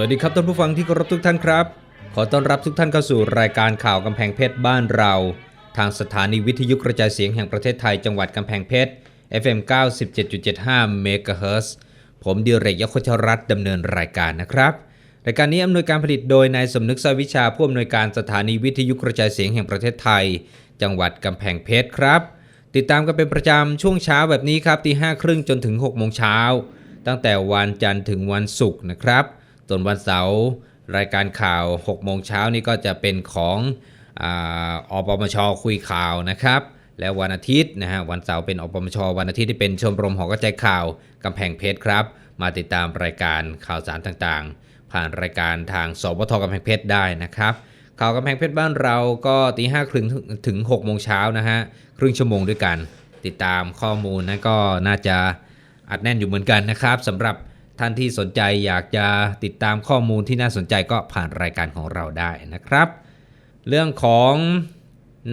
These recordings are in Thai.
วัสดีครับท่านผู้ฟังที่เคารพทุกท่านครับ ขอต้อนรับทุกท่านเข้าสู่รายการข่าวกำแพงเพชรบ้านเรา ทางสถานีวิทยุกระจายเสียงแห่งประเทศไทยจังหวัดกำแพงเพชร FM 97.75 MHz ผมดิเรกยศชรัตดำเนินรายการนะครับ รายการนี้อำนวยการผลิตโดยนายสมนึกสวิชาผู้อำนวยการสถานีวิทยุกระจายเสียงแห่งประเทศไทย จังหวัดกำแพงเพชรครับ ติดตามกันเป็นประจำช่วงเช้าแบบนี้ครับตีห้าครึ่งจนถึง6โมงเช้าตั้งแต่วันจันทร์ถึงวันศุกร์นะครับ ส่วนวันเสาร์รายการข่าว6โมงเช้านี่ก็จะเป็นของอปมชคุยข่าวนะครับและวันอาทิตย์นะฮะวันเสาร์เป็นอปมช วันอาทิตย์ที่เป็นชมรมหอกระจายข่าวกำแพงเพชรครับ มาติดตามรายการข่าวสารต่างๆ ผ่านรายการทางสวทกำแพงเพชรได้นะครับข่าวกำแพงเพชรบ้านเราก็ตีห้าครึ่งถึง6โมงเช้านะฮะครึ่งชั่วโมงด้วยกัน ติดตามข้อมูลนะก็น่าจะอัดแน่นอยู่เหมือนกันนะครับสำหรับ ท่านที่สนใจอยากจะติดตามข้อมูลที่น่าสนใจก็ผ่านรายการของเราได้นะครับ เรื่องของ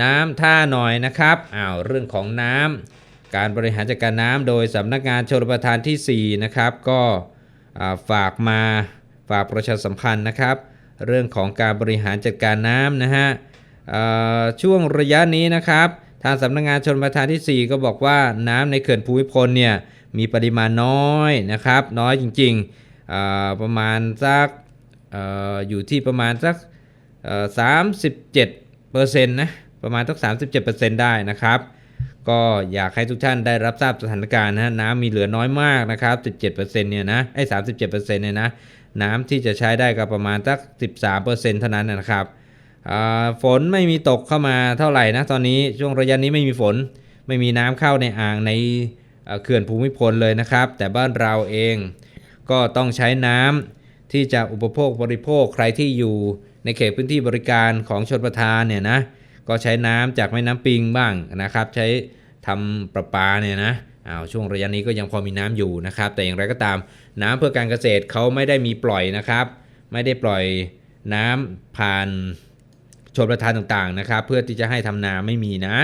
น้ำท่าหน่อยนะครับอ้าวเรื่องของน้ำการบริหารจัดการน้ำโดยสำนักงานชลประทานที่ 4 นะครับ ก็าฝากมาฝากประชาสัมพันธ์นะครับ เรื่องของการบริหารจัดการน้ำนะฮะช่วงระยะนี้นะครับ ทางสำนักงานชนประทานที่ 4 ก็บอกว่าน้ำในเขื่อนภูมิพลเนี่ย มีปริมาณน้อยนะครับ น้อยจริงๆประมาณสักออยู่ที่ประมาณสักสามสิบเจ็ดเปอร์เซ็นต์นะประมาณสักสามสิบเจ็ดเปอร์เซ็นต์ได้นะครับ ก็อยากให้ทุกท่านได้รับทราบสถานการณ์นะน้ำมีเหลือน้อยมากนะครับ17%เจ็ดเปอร์เซ็นต์เนี่ยนะไอ้37%เจ็ดเปอร์เซ็นต์เนี่ยนะน้ำที่จะใช้ได้ก็ประมาณสัก13%เปอร์เซ็นต์เท่านั้นนะครับฝนไม่มีตกเข้ามาเท่าไหร่นะตอนนี้ช่วงระยะนี้ไม่มีฝนไม่มีน้ำเข้าในอ่างใน เขื่อนภูมิพลเลยนะครับ แต่บ้านเราเองก็ต้องใช้น้ำที่จะอุปโภคบริโภคใครที่อยู่ในเขตพื้นที่บริการของชนประทานเนี่ยนะก็ใช้น้ำจากแม่น้ำปิงบ้างนะครับ ใช้ทำประปาเนี่ยนะอ้าวช่วงระยะนี้ก็ยังพอมีน้ำอยู่นะครับ แต่อย่างไรก็ตาม น้ำเพื่อการเกษตรเขาไม่ได้มีปล่อยนะครับ ไม่ได้ปล่อยน้ำผ่านชนประทานต่างๆนะครับ เพื่อที่จะให้ทำนาไม่มีนะ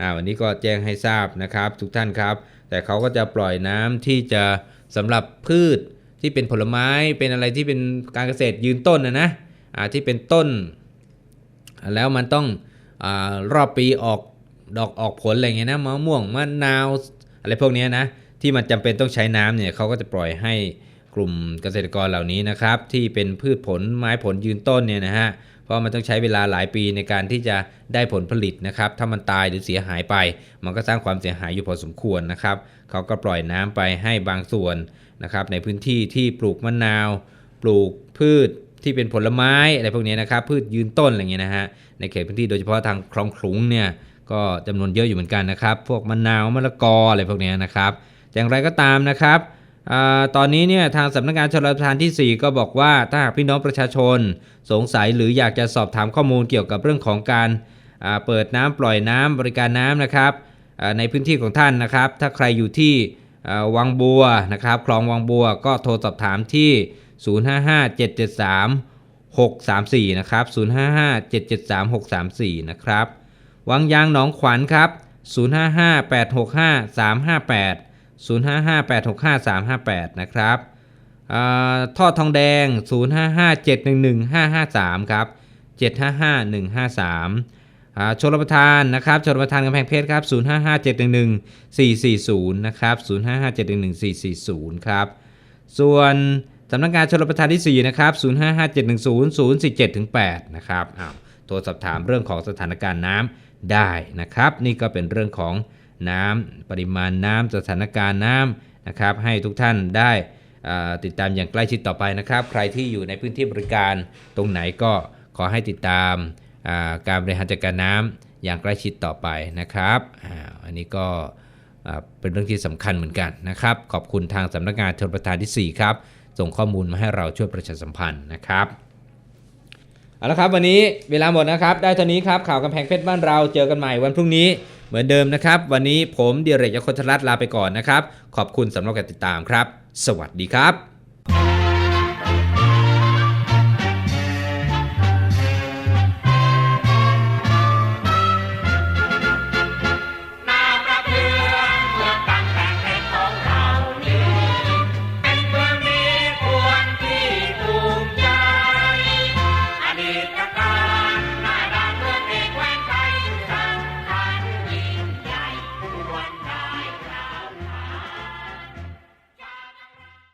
อ่าวันนี้ก็แจ้งให้ทราบนะครับ ทุกท่านครับ แต่เขาก็จะปล่อยน้ำที่จะสำหรับพืชที่เป็นผลไม้เป็นอะไรที่เป็นการเกษตรยืนต้นนะนะที่เป็นต้น แล้วมันต้องอรอบปีออกดอกออกผลอะไรเงี้ยนะมะม่วงมะนาวอะไรพวกนี้นะที่มันจำเป็นต้องใช้น้ำเนี่ยเขาก็จะปล่อยให้กลุ่มเกษตรกรเหล่านี้นะครับ ที่เป็นพืชผลไม้ผลยืนต้นเนี่ยนะฮะ เพราะมันต้องใช้เวลาหลายปีในการที่จะได้ผลผลิตนะครับ ถ้ามันตายหรือเสียหายไป มันก็สร้างความเสียหายอยู่พอสมควรนะครับเขาก็ปล่อยน้ำไปให้บางส่วนนะครับในพื้นที่ที่ปลูกมะนาว ปลูกพืชที่เป็นผลไม้อะไรพวกนี้นะครับพืชยืนต้นอะไรเงี้ยนะฮะในเขตพื้นที่โดยเฉพาะทางคลองขลุงเนี่ยก็จำนวนเยอะอยู่เหมือนกันนะครับ พวกมะนาวมะละกออะไรพวกนี้นะครับแต่อย่างไรก็ตามนะครับ ตอนนี้เนี่ยทางสำนักงานชลประทานที่ 4 ก็บอกว่าถ้าหากพี่น้องประชาชน สงสัยหรืออยากจะสอบถามข้อมูลเกี่ยวกับเรื่องของการเปิดน้ำปล่อยน้ำบริการน้ำนะครับในพื้นที่ของท่านนะครับ ถ้าใครอยู่ที่วังบัวนะครับคลองวังบัวก็โทรสอบถามที่ 055 773 634 นะครับ 055 773 634 นะครับ วังยางหนองขวัญครับ 055-865-358 055 865 358นะครับอ่าทอดทองแดง 055 711 553 ครับ 755 153ชลประทานนะครับชลประทานกำแพงเพชรครับ 055 711 440 นะครับ 055 711 440 ครับ ส่วนสำนักงานชลประทานที่ 4 นะครับ 055710 047-8 นะครับอ้าวโทรสอบถามเรื่องของสถานการณ์น้ำได้นะครับ นี่ก็เป็นเรื่องของ น้ำปริมาณน้ำสถานการณ์น้ำนะครับให้ทุกท่านได้ติดตามอย่างใกล้ชิดต่อไปนะครับ ใครที่อยู่ในพื้นที่บริการตรงไหนก็ขอให้ติดตามาการบริหารจัดการน้ำอย่างใกล้ชิดต่อไปนะครับอ,อันนี้ก็เป็นเรื่องที่สำคัญเหมือนกันนะครับ ขอบคุณทางสำนักงานชนประทานที่ 4 ครับ ส่งข้อมูลมาให้เราช่วยประชาสัมพันธ์นะครับเอาละครับวันนี้เวลาหมดนะครับ ได้เท่านี้ครับข่าวกำแพงเพชรบ้านเราเจอกันใหม่วันพรุ่งนี้ เหมือนเดิมนะครับ วันนี้ผมเดียร์เรกยศคลรัตลาไปก่อนนะครับ ขอบคุณสำหรับการติดตามครับ สวัสดีครับ